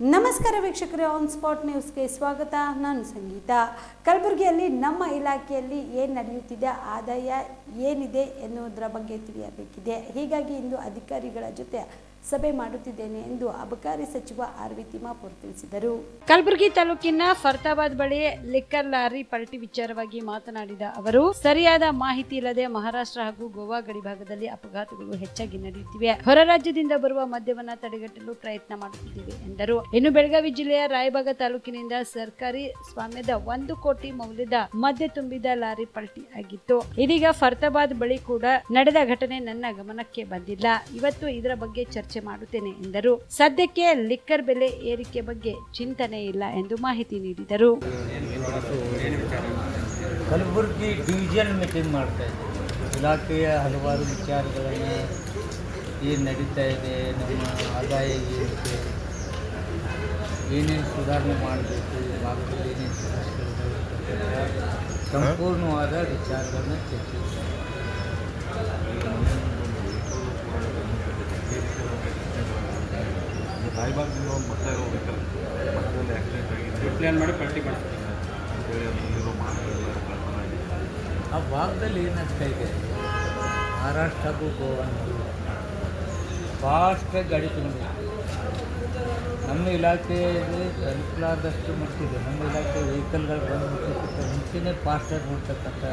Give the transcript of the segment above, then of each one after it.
ನಮಸ್ಕಾರ ವೀಕ್ಷಕರೇ on spot ನ್ಯೂಸ್ಗೆ ಸ್ವಾಗತ. ನಾನು ಸಂಗೀತ. ಕಲಬುರಗಿಯಲ್ಲಿ ನಮ್ಮ ಇಲಾಖೆಯಲ್ಲಿ ಏನು ನಡೆಯುತ್ತಿದೆ, ಆದಾಯ ಏನಿದೆ ಎನ್ನುವುದರ ಬಗ್ಗೆ ತಿಳಿಯಬೇಕಿದೆ. ಹೀಗಾಗಿ ಇಂದು ಅಧಿಕಾರಿಗಳ ಜೊತೆ ಸಭೆ ಮಾಡುತ್ತಿದ್ದೇನೆ ಎಂದು ಅಬಕಾರಿ ಸಚಿವ ಆರ್ ವಿ ತಿಮ್ಮಾಪುರ್ ತಿಳಿಸಿದರು. ಕಲಬುರಗಿ ತಾಲೂಕಿನ ಫರ್ತಾಬಾದ್ ಬಳಿ ಲಿಕ್ಕರ್ ಲಾರಿ ಪಲ್ಟಿ ವಿಚಾರವಾಗಿ ಮಾತನಾಡಿದ ಅವರು, ಸರಿಯಾದ ಮಾಹಿತಿ ಇಲ್ಲದೆ ಮಹಾರಾಷ್ಟ್ರ ಹಾಗೂ ಗೋವಾ ಗಡಿ ಭಾಗದಲ್ಲಿ ಅಪಘಾತಗಳು ಹೆಚ್ಚಾಗಿ ನಡೆಯುತ್ತಿವೆ. ಹೊರ ರಾಜ್ಯದಿಂದ ಬರುವ ಮದ್ಯವನ್ನು ತಡೆಗಟ್ಟಲು ಪ್ರಯತ್ನ ಮಾಡುತ್ತಿದ್ದೇವೆ ಎಂದರು. ಇನ್ನು ಬೆಳಗಾವಿ ಜಿಲ್ಲೆಯ ರಾಯಬಾಗ ತಾಲೂಕಿನಿಂದ ಸರ್ಕಾರಿ ಸ್ವಾಮ್ಯದ ಒಂದು ಕೋಟಿ ಮೌಲ್ಯದ ಮದ್ಯ ತುಂಬಿದ ಲಾರಿ ಪಲ್ಟಿ ಆಗಿತ್ತು. ಇದೀಗ ಫರ್ತಾಬಾದ್ ಬಳಿ ಕೂಡ ನಡೆದ ಘಟನೆ ನನ್ನ ಗಮನಕ್ಕೆ ಬಂದಿಲ್ಲ. ಇವತ್ತು ಇದರ ಬಗ್ಗೆ ಚರ್ಚೆ ಮಾಡುತ್ತೇನೆ ಎಂದರು. ಸದ್ಯಕ್ಕೆ ಲಿಕ್ಕರ್ ಬೆಲೆ ಏರಿಕೆ ಬಗ್ಗೆ ಚಿಂತನೆ ಇಲ್ಲ ಎಂದು ಮಾಹಿತಿ ನೀಡಿದರು. ಕಲಬುರಗಿ ಡಿವಿಷನ್ ಮೀಟಿಂಗ್ ಮಾಡ್ತಾ ಇದ್ದೀವಿ ಇಲಾಖೆಯ ಹಲವಾರು ವಿಚಾರಗಳನ್ನು ಏನು ನಡೀತಾ ಇದೆ, ನಮ್ಮ ಆದಾಯ ಏನಿದೆ ಏನೇನು ಸುಧಾರಣೆ ಮಾಡಬೇಕು ಭಾಗದಲ್ಲಿ ಏನೇನು ಸಂಪೂರ್ಣವಾದ ವಿಚಾರಗಳನ್ನು ಚರ್ಚಿಸ್ತಾ ರಾಯಬಾಗದಿಂದ ಒಂದು ಬರ್ತಾ ಇರೋ ವೆಹಿಕಲ್ ಮಧ್ಯದಲ್ಲಿ ಆಕ್ಸಿಡೆಂಟ್ ಆಗಿದೆ ಪ್ಲ್ಯಾನ್ ಮಾಡಿ ಪಲ್ಟಿ ಮಾಡ್ತೀವಿ ಆ ಭಾಗದಲ್ಲಿ ಏನಾಗ್ತಾ ಇದೆ? ಮಹಾರಾಷ್ಟ್ರ ಹಾಗೂ ಗೋವಾ ಫಾಸ್ಟಾಗಿ ಗಾಡಿ ತುಂಬ ನಮ್ಮ ಇಲಾಖೆಯಲ್ಲಿ ತಲುಪಲಾರ್ದಷ್ಟು ಮಟ್ಟಿದೆ. ನಮ್ಮ ಇಲಾಖೆ ವೆಹಿಕಲ್ಗಳು ಬಂದು ಮುಂಚೆನೇ ಫಾಸ್ಟಾಗಿ ನೋಡ್ತಕ್ಕಂಥ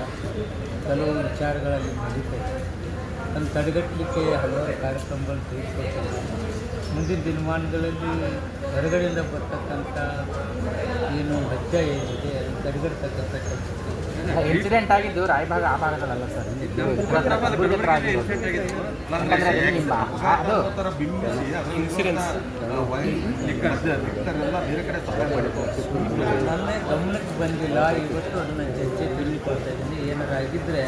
ಕೆಲವು ವಿಚಾರಗಳಲ್ಲಿ ನಡೀತಾ ಇದೆ. ಅದನ್ನು ತಡೆಗಟ್ಟಲಿಕ್ಕೆ ಹಲವಾರು ಕಾರ್ಯಕ್ರಮಗಳು ತೆಗೆದುಕೊಳ್ತಾರೆ ಮುಂದಿನ ದಿನಮಾನಗಳಲ್ಲಿ ಹೊರಗಡೆಯಿಂದ ಬರ್ತಕ್ಕಂಥ ಏನು ವೆಚ್ಚ ಏನಿದೆ ಅದನ್ನು ತಡೆಗಟ್ಟತಕ್ಕಂಥ ಕೆಲಸ ಇನ್ಸಿಡೆಂಟ್ ಆಗಿದ್ದು ರಾಯಭಾಗ ಆ ಭಾಗದಲ್ಲ ಸರ್. ನನ್ನ ಗಮನಕ್ಕೆ ಬಂದಿಲ್ಲ. ಇವತ್ತು ಅದನ್ನು ಚರ್ಚೆ ತಿಳಿದುಕೊಳ್ತಾ ಇದ್ದೀನಿ. ಏನಾರ ಆಗಿದ್ದರೆ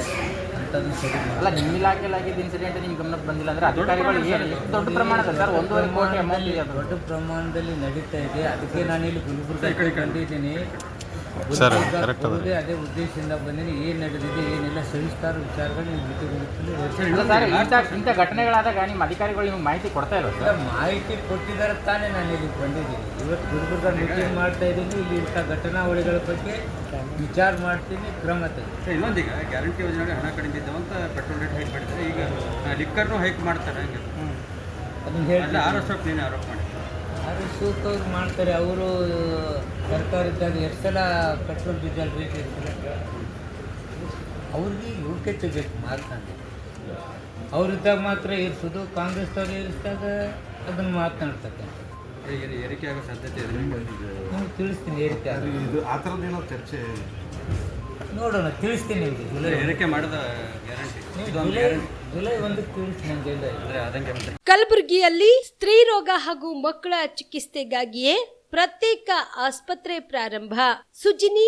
ಸರಿ ಅಲ್ಲ ನಿಮ್ಮ ಇಲಾಖೆಯಲ್ಲಿ ಆಗಿದ್ದ ಇನ್ಸಿಡೆಂಟ್ ನಿಮ್ಗೆ ಗಮನಕ್ಕೆ ಬಂದಿಲ್ಲ ಅಂದ್ರೆ ಅಧಿಕಾರಿಗಳು ಏನು ಎಷ್ಟು ದೊಡ್ಡ ಪ್ರಮಾಣದಲ್ಲಿ ಸರ್? ಒಂದೂವರೆ ಕೋಟಿ ಅಮೌಂಟ್ ಇದೆ ಅದು. ದೊಡ್ಡ ಪ್ರಮಾಣದಲ್ಲಿ ನಡೀತಾ ಇದೆ. ಅದಕ್ಕೆ ನಾನು ಇಲ್ಲಿ ಗುಲ್ಬರ್ಗ ಅದೇ ಉದ್ದೇಶದಿಂದ ಬಂದಿದ್ದೀನಿ. ಏನ್ ನಡೆದಿದೆ ಏನೆಲ್ಲ ಸವಿಸ್ತಾರ ವಿಚಾರಗಳು ಅಲ್ಲ ಸರ್ ಇಂಥ ಇಂಥ ಘಟನೆಗಳಾದಾಗ ನಿಮ್ಮ ಅಧಿಕಾರಿಗಳು ನಿಮ್ಗೆ ಮಾಹಿತಿ ಕೊಡ್ತಾ ಇಲ್ಲ ಸರ್? ಮಾಹಿತಿ ಕೊಟ್ಟಿದ್ದಾರೆ ತಾನೇ ನಾನು ಇಲ್ಲಿ ಬಂದಿದ್ದೀನಿ. ಇವತ್ತು ಗುಲ್ಬರ್ಗ ಮೀಟಿಂಗ್ ಮಾಡ್ತಾ ಇದ್ದೀನಿ ಇಲ್ಲಿ ಇಂಥ ಘಟನಾವಳಿಗಳ ಬಗ್ಗೆ ವಿಚಾರ ಮಾಡ್ತೀನಿ ಕ್ರಮ ತೆಗೆದು. ಇನ್ನೊಂದೀಗ ಗ್ಯಾರಂಟಿ ಯೋಜನೆ ಹಣ ಕಡಿಮೆ ಇದ್ದಾವೆ ಅಂತ ಪೆಟ್ರೋಲ್ ರೇಟ್ ಹೈಕ್ ಮಾಡ್ತಾರೆ ಈಗ ಲಿಕ್ಕರ್ನು ಹೈಕ್ ಮಾಡ್ತಾರೆ ಹಂಗೆ. ಅದನ್ನು ಹೇಳಿ ಆರ್ ಎಸ್ ನೀನು ಆರೋಪ ಮಾಡಿ. ಆರ್ ಎಸ್ ಅವ್ರು ಮಾಡ್ತಾರೆ ಅವರು ಸರ್ಕಾರ ಇದ್ದಾಗ ಎಷ್ಟು ಸಲ ಪೆಟ್ರೋಲ್ ಡೀಸೆಲ್ ರೇಟ್ ಇರ್ತದೆ ಅವ್ರಿಗೆ ಇವ್ಕೆ ತೆಗಬೇಕು ಮಾರ್ಕ್ ಮಾತನಾಡಿ ಅವರಿದ್ದಾಗ ಮಾತ್ರ ಇರಿಸೋದು ಕಾಂಗ್ರೆಸ್ದವ್ರು ಇರಿಸಿದಾಗ ಅದನ್ನು ಮಾತನಾಡ್ತಕ್ಕಂಥ ಏರಿಕೆ ಆಗೋ ಸಾಧ್ಯತೆ ಇದೆ? ನಿಮ್ಗೆ ತಿಳಿಸ್ತೀನಿ ಏರಿಕೆ ಇದು ಆ ಥರದ್ದೇನೋ ಚರ್ಚೆ ನೋಡೋಣ ತಿಳಿಸ್ತೀನಿ ನಿಮಗೆ. ಜುಲೈ ಏರಿಕೆ ಮಾಡಿದ ಗ್ಯಾರಂಟಿ. ಕಲಬುರಗಿಯಲ್ಲಿ ಸ್ತ್ರೀ ರೋಗ ಹಾಗೂ ಮಕ್ಕಳ ಚಿಕಿತ್ಸೆಗಾಗಿಯೇ ಪ್ರತ್ಯೇಕ ಆಸ್ಪತ್ರೆ ಪ್ರಾರಂಭ. ಸುಜಿನಿ